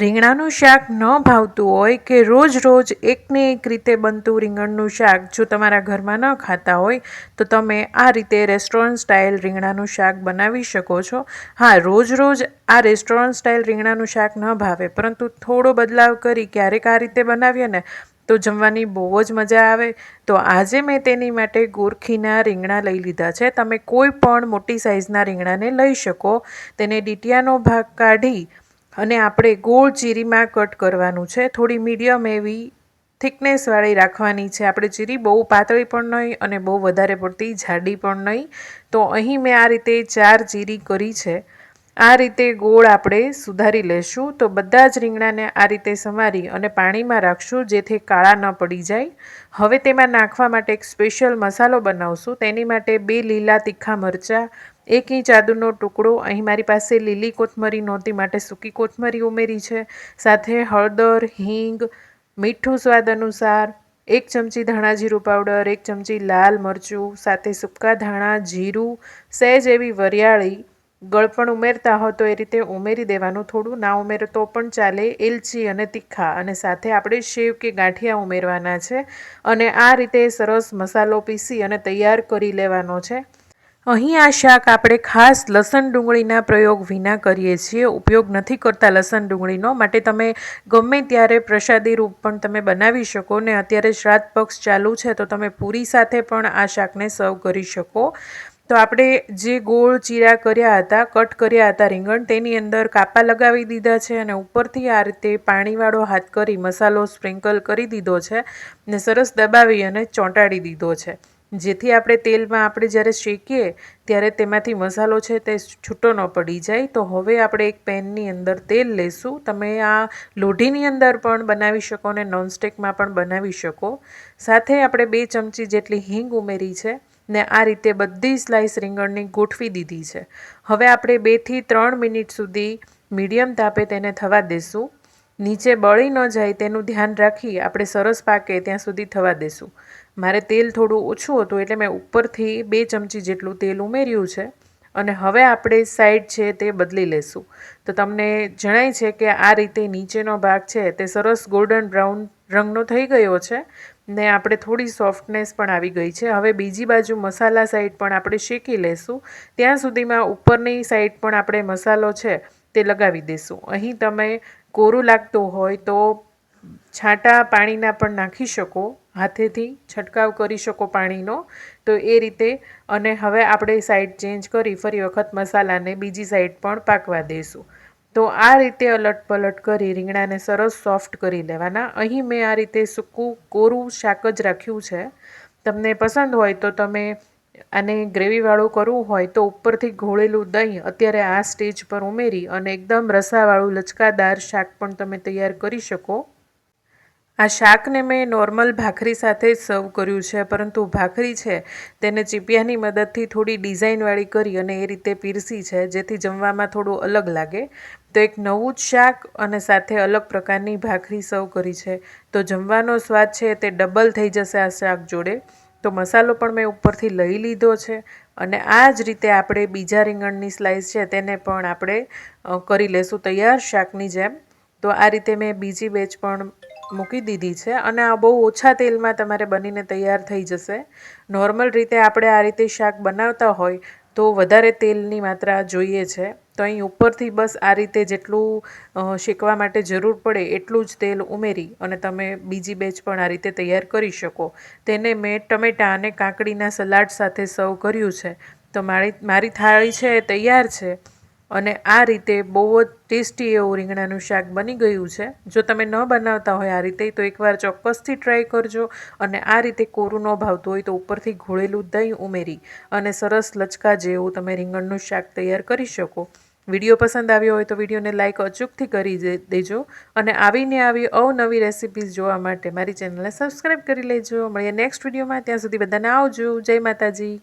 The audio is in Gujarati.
રીંગણાનું શાક ન ભાવતું હોય કે રોજ રોજ એકને એક રીતે બનતું રીંગણનું શાક જો તમારા ઘરમાં ન ખાતા હોય, તો તમે આ રીતે રેસ્ટોરન્ટ સ્ટાઇલ રીંગણાનું શાક બનાવી શકો છો. હા, રોજ રોજ આ રેસ્ટોરન્ટ સ્ટાઇલ રીંગણાનું શાક ન ભાવે, પરંતુ થોડો બદલાવ કરી ક્યારેક આ રીતે બનાવીએ ને, તો જમવાની બહુ જ મજા આવે. તો આજે મેં તેની માટે ગોરખીના રીંગણા લઈ લીધા છે. તમે કોઈ પણ મોટી સાઇઝના રીંગણાને લઈ શકો. તેને ડીટિયાનો ભાગ કાઢી અને આપણે ગોળ ચીરીમાં કટ કરવાનું છે. થોડી મીડિયમ એવી થિકનેસવાળી રાખવાની છે. આપણે ચીરી બહુ પાતળી પણ નહીં અને બહુ વધારે પડતી જાડી પણ નહીં. તો અહીં મેં આ રીતે ચાર ચીરી કરી છે. આ રીતે ગોળ આપણે સુધારી લેશું. તો બધા જ રીંગણાને આ રીતે સમારી અને પાણીમાં રાખશું જેથી કાળા ન પડી જાય. હવે તેમાં નાખવા માટે એક સ્પેશિયલ મસાલો બનાવશું. તેની માટે બે લીલા તીખા મરચાં, એક ઇંચ આદુનો ટુકડો. અહીં મારી પાસે લીલી કોથમરી નહોતી, માટે સૂકી કોથમરી ઉમેરી છે. સાથે હળદર, હિંગ, મીઠું સ્વાદ અનુસાર એક ચમચી ધાણા જીરું પાવડર, એક ચમચી લાલ મરચું, સાથે સૂકા ધાણા, જીરું, સહેજ એવી વરિયાળી ગળપણ ઉમેરતા હો તો એ રીતે ઉમેરી દેવાનું થોડું, ના ઉમેરો તો પણ ચાલે, એલચી અને તીખા. અને સાથે આપણે શેવ કે ગાંઠિયા ઉમેરવાના છે અને આ રીતે સરસ મસાલો પીસી અને તૈયાર કરી લેવાનો છે. અહીં આ શાક આપણે ખાસ લસણ ડુંગળીના પ્રયોગ વિના કરીએ છીએ. ઉપયોગ નથી કરતા લસણ ડુંગળીનો. માટે તમે ગમે ત્યારે પ્રસાદી રૂપ પણ તમે બનાવી શકો ને અત્યારે શ્રાદ્ધ પક્ષ ચાલુ છે તો તમે પૂરી સાથે પણ આ શાકને સર્વ કરી શકો. તો આપણે જે ગોળ ચીરા કર્યા હતા, કટ કર્યા હતા રીંગણ, તેની અંદર કાપા લગાવી દીધા છે અને ઉપરથી આ રીતે પાણીવાળો હાથ કરી મસાલો સ્પ્રિંકલ કરી દીધો છે ને સરસ દબાવી અને ચોંટાડી દીધો છે. જેથી આપણે તેલમાં આપણે જ્યારે શેકીએ ત્યારે તેમાંથી મસાલો છે તે છૂટો ન પડી જાય. તો હવે આપણે એક પેનની અંદર તેલ લેશું. તમે આ લોઢીની અંદર પણ બનાવી શકો અને નોનસ્ટિકમાં પણ બનાવી શકો. સાથે આપણે બે ચમચી જેટલી હિંગ ઉમેરી છે. ને આ રીતે બધી સ્લાઇસ રીંગણની ગોઠવી દીધી છે. હવે આપણે બેથી ત્રણ મિનિટ સુધી મીડિયમ તાપે તેને થવા દેશું. નીચે બળી ન જાય તેનું ધ્યાન રાખી આપણે સરસ પાકે ત્યાં સુધી થવા દેશું. મારે તેલ થોડું ઓછું હતું એટલે મેં ઉપરથી બે ચમચી જેટલું તેલ ઉમેર્યું છે અને હવે આપણે સાઈડ છે તે બદલી લેશું. તો તમને જણાય છે કે આ રીતે નીચેનો ભાગ છે તે સરસ ગોલ્ડન બ્રાઉન રંગનો થઈ ગયો છે. ને આપણે થોડી સોફ્ટનેસ પણ આવી ગઈ છે. હવે બીજી બાજુ મસાલા સાઈડ પણ આપણે શેકી લેશું. ત્યાં સુધીમાં ઉપરની સાઈડ પણ આપણે મસાલો છે તે લગાવી દઈશું અહીં તમે કોરું લાગતું હોય તો છાંટા પાણીના પણ નાખી શકો. હાથેથી છંટકાવ કરી શકો પાણીનો. તો એ રીતે અને હવે આપણે સાઈડ ચેન્જ કરી, ફરી વખત મસાલાને બીજી સાઈડ પણ પાકવા દઈશું તો આ રીતે અલટ પલટ કરી રીંગણાને સરસ સોફ્ટ કરી લેવાના અહીં મેં આ રીતે સૂકું, કોરું શાક જ રાખ્યું છે. તમને પસંદ હોય તો તમે આને ગ્રેવીવાળું કરવું હોય તો ઉપરથી ઘોળેલું દહીં અત્યારે આ સ્ટેજ પર ઉમેરી અને એકદમ રસાવાળું લચકાદાર શાક પણ તમે તૈયાર કરી શકો. આ શાકને મેં નોર્મલ ભાખરી સાથે જ સર્વ કર્યું છે, પરંતુ ભાખરી છે તેને ચીપિયાની મદદથી થોડી ડિઝાઇનવાળી કરી અને એ રીતે પીરસી છે, જેથી જમવામાં થોડું અલગ લાગે. તો એક નવું જ શાક અને સાથે અલગ પ્રકારની ભાખરી સર્વ કરી છે. તો જમવાનો સ્વાદ છે તે ડબલ થઈ જશે આ શાક જોડે. તો મસાલો પણ મેં ઉપરથી લઈ લીધો છે અને આ જ રીતે આપણે બીજા રીંગણની સ્લાઇસ છે તેને પણ આપણે કરી લેશું તૈયાર શાકની જેમ. તો આ રીતે મેં બીજી બેચ પણ મૂકી દીધી છે અને આ બહુ ઓછા તેલમાં તમારે બનીને તૈયાર થઈ જશે. નોર્મલ રીતે આપણે આ રીતે શાક બનાવતા હોય તો વધારે તેલની માત્રા જોઈએ છે. તો અહીં ઉપરથી બસ આ રીતે જેટલું શેકવા માટે જરૂર પડે એટલું જ તેલ ઉમેરી અને તમે બીજી બેચ પણ આ રીતે તૈયાર કરી શકો. તેને મેં ટમેટાં અને કાકડીના સલાડ સાથે સર્વ કર્યું છે. તો મારી મારી થાળી છે એ તૈયાર છે અને આ રીતે બહુ જ ટેસ્ટી એવું રીંગણાનું શાક બની ગયું છે. જો તમે ન બનાવતા હોય આ રીતે, તો એકવાર ચોક્કસથી ટ્રાય કરજો અને આ રીતે કોરું ન ભાવતું હોય તો ઉપરથી ઘોળેલું દહીં ઉમેરી અને સરસ લચકા જેવું તમે રીંગણનું શાક તૈયાર કરી શકો. વીડિયો પસંદ આવ્યો હોય તો વિડીયોને લાઇક અચૂકથી કરી દેજો અને આવીને આવી અવનવી રેસિપીઝ જોવા માટે મારી ચેનલને સબસ્ક્રાઈબ કરી લેજો. મળીએ નેક્સ્ટ વિડીયોમાં ત્યાં સુધી બધાને આવજો. જય માતાજી.